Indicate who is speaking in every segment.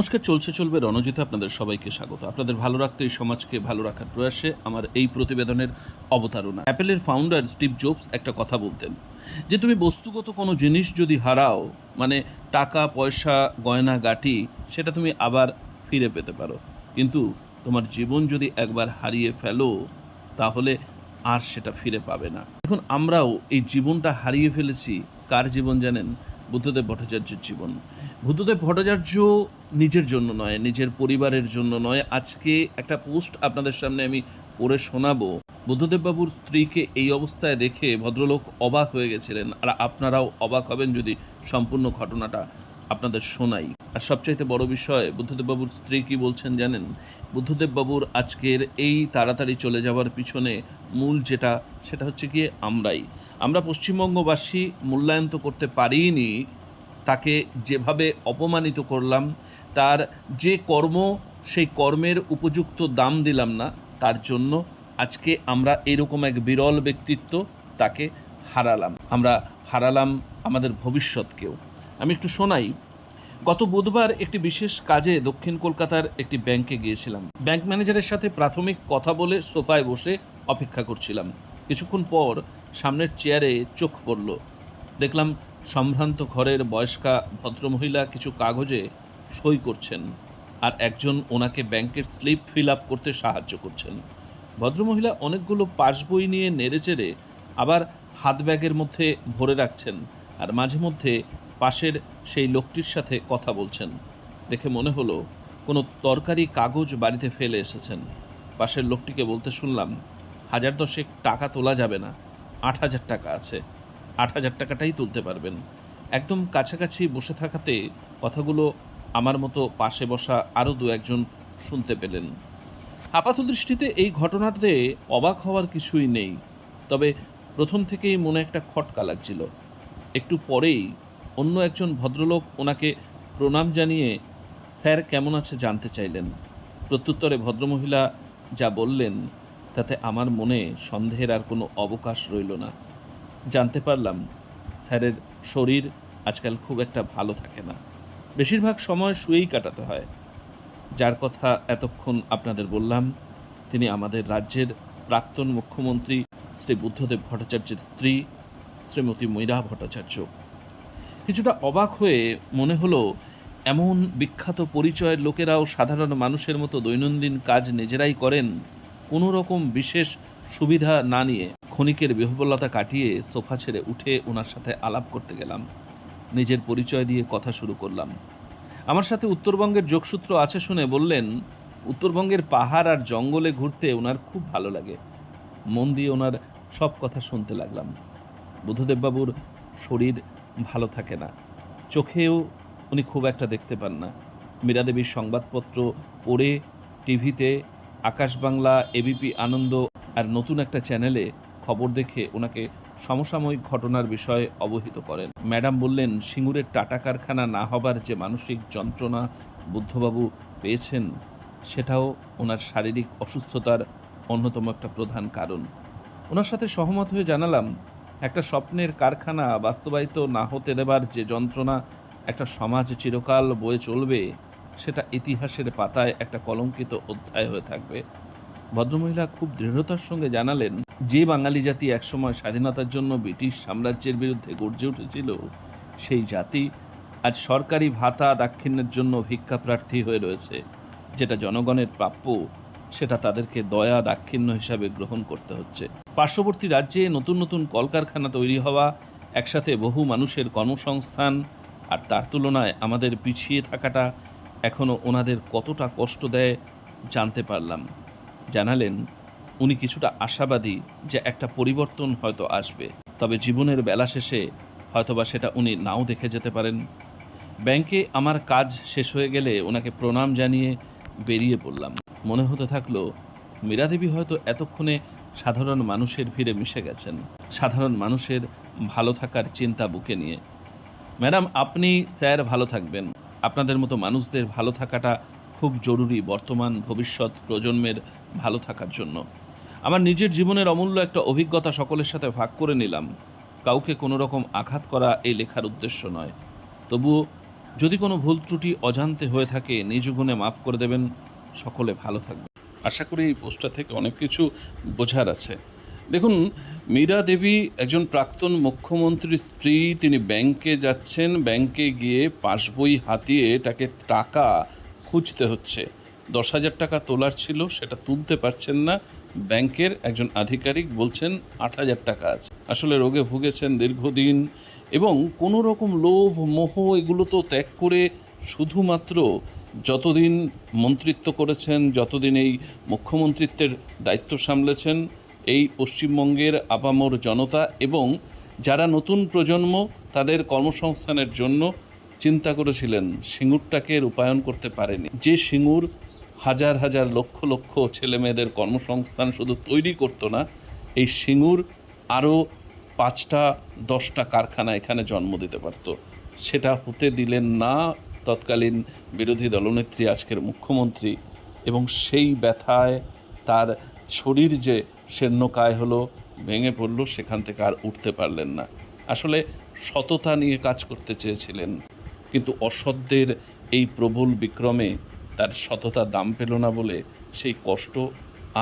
Speaker 1: নমস্কার, চলছে, চলবে রণজিতে আপনাদের সবাইকে স্বাগত। আপনাদের ভালো রাখতে, এই সমাজকে ভালো রাখার প্রয়াসে আমার এই প্রতিবেদনের অবতারণা। অ্যাপেলের ফাউন্ডার স্টিভ জবস একটা কথা বলতেন, যে তুমি বস্তুগত কোনো জিনিস যদি হারাও মানে টাকা, পয়সা, গয়না, গাটি, সেটা তুমি আবার ফিরে পেতে পারো। কিন্তু তোমার জীবন যদি একবার হারিয়ে ফেলো, তাহলে আর সেটা ফিরে পাবে না। এখন আমরাও এই জীবনটা হারিয়ে ফেলেছি, কার জীবন জানেন? বুদ্ধদেব ভট্টাচার্যের জীবন। বুদ্ধদেব ভট্টাচার্য নিজের জন্য নয়, নিজের পরিবারের জন্য নয়। আজকে একটা পোস্ট আপনাদের সামনে আমি পড়ে শোনাবো। বুদ্ধদেব বাবুর স্ত্রীকে এই অবস্থায় দেখে ভদ্রলোক অবাক হয়ে গেছিলেন। আর আপনারাও অবাক হবেন যদি সম্পূর্ণ ঘটনাটা আপনাদের শোনাই। আর সবচাইতে বড় বিষয় বুদ্ধদেব বাবুর স্ত্রী কি বলছেন জানেন? বুদ্ধদেব বাবুর আজকের এই তাড়াতাড়ি চলে যাওয়ার পিছনে মূল যেটা, সেটা হচ্ছে গিয়ে আমরাই। আমরা পশ্চিমবঙ্গবাসী মূল্যায়ন তো করতে পারিনি, তাকে যেভাবে অপমানিত করলাম, তার যে কর্ম, সেই কর্মের উপযুক্ত দাম দিলাম না, তার জন্য আজকে আমরা এরকম এক বিরল ব্যক্তিত্ব তাকে হারালাম। আমরা হারালাম আমাদের ভবিষ্যৎকেও। আমি একটু শোনাই। গত বুধবার একটি বিশেষ কাজে দক্ষিণ কলকাতার একটি ব্যাংকে গিয়েছিলাম। ব্যাংক ম্যানেজারের সাথে প্রাথমিক কথা বলে সোফায় বসে অপেক্ষা করছিলাম। কিছুক্ষণ পর সামনের চেয়ারে চোখ পড়ল। দেখলাম সম্ভ্রান্ত ঘরের বয়স্কা ভদ্রমহিলা কিছু কাগজে সই করছেন আর একজন ওনাকে ব্যাংকের স্লিপ ফিল আপ করতে সাহায্য করছেন। ভদ্রমহিলা অনেকগুলো পাসবই নিয়ে নেড়েচেড়ে আবার হাত ব্যাগের মধ্যে ভরে রাখছেন আর মাঝে মধ্যে পাশের সেই লোকটির সাথে কথা বলছেন। দেখে মনে হলো কোনো তরকারি কাগজ বাড়িতে ফেলে এসেছেন। পাশের লোকটিকে বলতে শুনলাম হাজার দশেক টাকা তোলা যাবে না। আট হাজার টাকা আছে। আট হাজার টাকাটাই তুলতে পারবেন। একদম কাছাকাছি বসে থাকাতে কথাগুলো আমার মতো পাশে বসা আরও দু একজন শুনতে পেলেন। আপাত দৃষ্টিতে এই ঘটনাতে অবাক হওয়ার কিছুই নেই। তবে প্রথম থেকেই মনে একটা খটকা লাগছিল। একটু পরেই অন্য একজন ভদ্রলোক ওনাকে প্রণাম জানিয়ে, স্যার, কেমন আছে জানতে চাইলেন? প্রত্যুত্তরে ভদ্রমহিলা যা বললেন তাতে আমার মনে সন্দেহের আর কোনো অবকাশ রইল না। জানতে পারলাম, স্যারের শরীর আজকাল খুব একটা ভালো থাকে না। বেশিরভাগ সময় শুয়েই কাটাতে হয়। যার কথা এতক্ষণ আপনাদের বললাম, তিনি আমাদের রাজ্যের প্রাক্তন মুখ্যমন্ত্রী শ্রী বুদ্ধদেব ভট্টাচার্যের স্ত্রী, শ্রীমতী মীরা ভট্টাচার্য। কিছুটা অবাক হয়ে মনে হলো, এমন বিখ্যাত পরিচয়ের লোকেরাও সাধারণ মানুষের মতো দৈনন্দিন কাজ নিজেরাই করেন কোনো রকম বিশেষ সুবিধা না নিয়ে ক্ষণিকের বিহবলতা কাটিয়ে সোফা ছেড়ে উঠে ওনার সাথে আলাপ করতে গেলাম। নিজের পরিচয় দিয়ে কথা শুরু করলাম। আমার সাথে উত্তরবঙ্গের যোগসূত্র আছে শুনে বললেন, উত্তরবঙ্গের পাহাড় আর জঙ্গলে ঘুরতে ওনার খুব ভালো লাগে। মন দিয়ে ওনার সব কথা শুনতে লাগলাম। বুদ্ধদেববাবুর শরীর ভালো থাকে না। চোখেও উনি খুব একটা দেখতে পান না। মীরাদেবীর সংবাদপত্র পড়ে টিভিতে আকাশ বাংলা এবিপি আনন্দ আর নতুন একটা চ্যানেলে খবর দেখে ওনাকে সমসাময়িক ঘটনার বিষয়ে অবহিত করেন। ম্যাডাম বললেন, সিঙ্গুরের টাটা কারখানা না হবার যে মানসিক যন্ত্রণা বুদ্ধবাবু পেয়েছেন, সেটাও ওনার শারীরিক অসুস্থতার অন্যতম একটা প্রধান কারণ। ওনার সাথে সহমত হয়ে জানালাম, একটা স্বপ্নের কারখানা বাস্তবায়িত না হতে দেবার যে যন্ত্রণা একটা সমাজ চিরকাল বয়ে চলবে সেটা ইতিহাসের পাতায় একটা কলঙ্কিত অধ্যায় হয়ে থাকবে। ভদ্রমহিলা খুব দৃঢ়তার সঙ্গে জানালেন, যে বাঙালি জাতি একসময় স্বাধীনতার জন্য ব্রিটিশ সাম্রাজ্যের বিরুদ্ধে গর্জে উঠেছিল, সেই জাতি আজ সরকারি ভাতা দাক্ষিণ্যের জন্য ভিক্ষা প্রার্থী হয়ে রয়েছে। যেটা জনগণের প্রাপ্য, সেটা তাদেরকে দয়া দাক্ষিণ্য হিসাবে গ্রহণ করতে হচ্ছে। পার্শ্ববর্তী রাজ্যে নতুন নতুন কলকারখানা তৈরি হওয়া, একসাথে বহু মানুষের কর্মসংস্থান, আর তার তুলনায় আমাদের পিছিয়ে থাকাটা এখনও ওনাদের কতটা কষ্ট দেয় জানতে পারলাম। জানালেন, উনি কিছুটা আশাবাদী যে একটা পরিবর্তন হয়তো আসবে। তবে জীবনের বেলা শেষে হয়তোবা সেটা উনি নাও দেখে যেতে পারেন। ব্যাংকে আমার কাজ শেষ হয়ে গেলে ওনাকে প্রণাম জানিয়ে বেরিয়ে পড়লাম। মনে হতে থাকল, মীরাদেবী হয়তো এতক্ষণে সাধারণ মানুষের ভিড়ে মিশে গেছেন। সাধারণ মানুষের ভালো থাকার চিন্তা বুকে নিয়ে। ম্যাডাম, আপনি স্যার ভালো থাকবেন। আপনাদের মতো মানুষদের ভালো থাকাটা খুব জরুরি বর্তমান ভবিষ্যৎ প্রজন্মের ভালো থাকার জন্য। আমার নিজের জীবনের অমূল্য একটা অভিজ্ঞতা সকলের সাথে ভাগ করে নিলাম। কাউকে কোনো রকম আঘাত করা এই লেখার উদ্দেশ্য নয়। তবুও যদি কোনো ভুল ত্রুটি অজান্তে হয়ে থাকে, নিজ গুণে মাফ করে দেবেন। সকলে ভালো থাকবে আশা করি এই পোস্টটা থেকে অনেক কিছু বোঝার আছে। দেখুন মীরা দেবী একজন প্রাক্তন মুখ্যমন্ত্রীর স্ত্রী, তিনি ব্যাংকে যাচ্ছেন। ব্যাংকে গিয়ে পাসবই হাতিয়ে তাকে টাকা খুঁজতে হচ্ছে। দশ হাজার টাকা তোলার ছিল, সেটা তুলতে পারছেন না। ব্যাংকের একজন আধিকারিক বলছেন, আট হাজার টাকা আছে। আসলে রোগে ভুগেছেন দীর্ঘদিন এবং কোনো রকম লোভ, মোহ, এগুলো তো ত্যাগ করে শুধুমাত্র যতদিন মন্ত্রিত্ব করেছেন, যতদিন এই মুখ্যমন্ত্রিত্বের দায়িত্ব সামলেছেন এই পশ্চিমবঙ্গের আপামর জনতা এবং যারা নতুন প্রজন্ম তাদের কর্মসংস্থানের জন্য চিন্তা করেছিলেন, সিঙ্গুরটাকে রূপায়ণ করতে পারেনি। যে সিঙ্গুর হাজার হাজার লক্ষ লক্ষ ছেলে মেয়েদের কর্মসংস্থান শুধু তৈরি করতো না, এই সিঙ্গুর আরও পাঁচটা, দশটা কারখানা এখানে জন্ম দিতে পারত। সেটা হতে দিলেন না তৎকালীন বিরোধী দলনেত্রী, আজকের মুখ্যমন্ত্রী এবং সেই ব্যথায় তার শরীর যে শীর্ণকায় হলো, ভেঙে পড়ল, সেখান থেকে আর উঠতে পারলেন না। আসলে সততা নিয়ে কাজ করতে চেয়েছিলেন, কিন্তু অসত্যের এই প্রবল বিক্রমে তার সততা দাম পেল না বলে সেই কষ্ট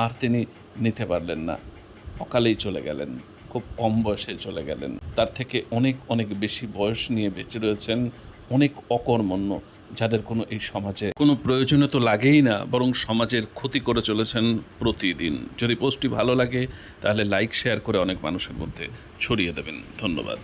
Speaker 1: আর তিনি নিতে পারলেন না। অকালেই চলে গেলেন, খুব কম বয়সে চলে গেলেন। তার থেকে অনেক অনেক বেশি বয়স নিয়ে বেঁচে রয়েছেন অনেক অকর্মণ্য যাদের কোনো এই সমাজে কোনো প্রয়োজনে তো লাগেই না, বরং সমাজের ক্ষতি করে চলেছেন প্রতিদিন। যদি পোস্টটি ভালো লাগে, তাহলে লাইক শেয়ার করে অনেক মানুষের মধ্যে ছড়িয়ে দেবেন। ধন্যবাদ।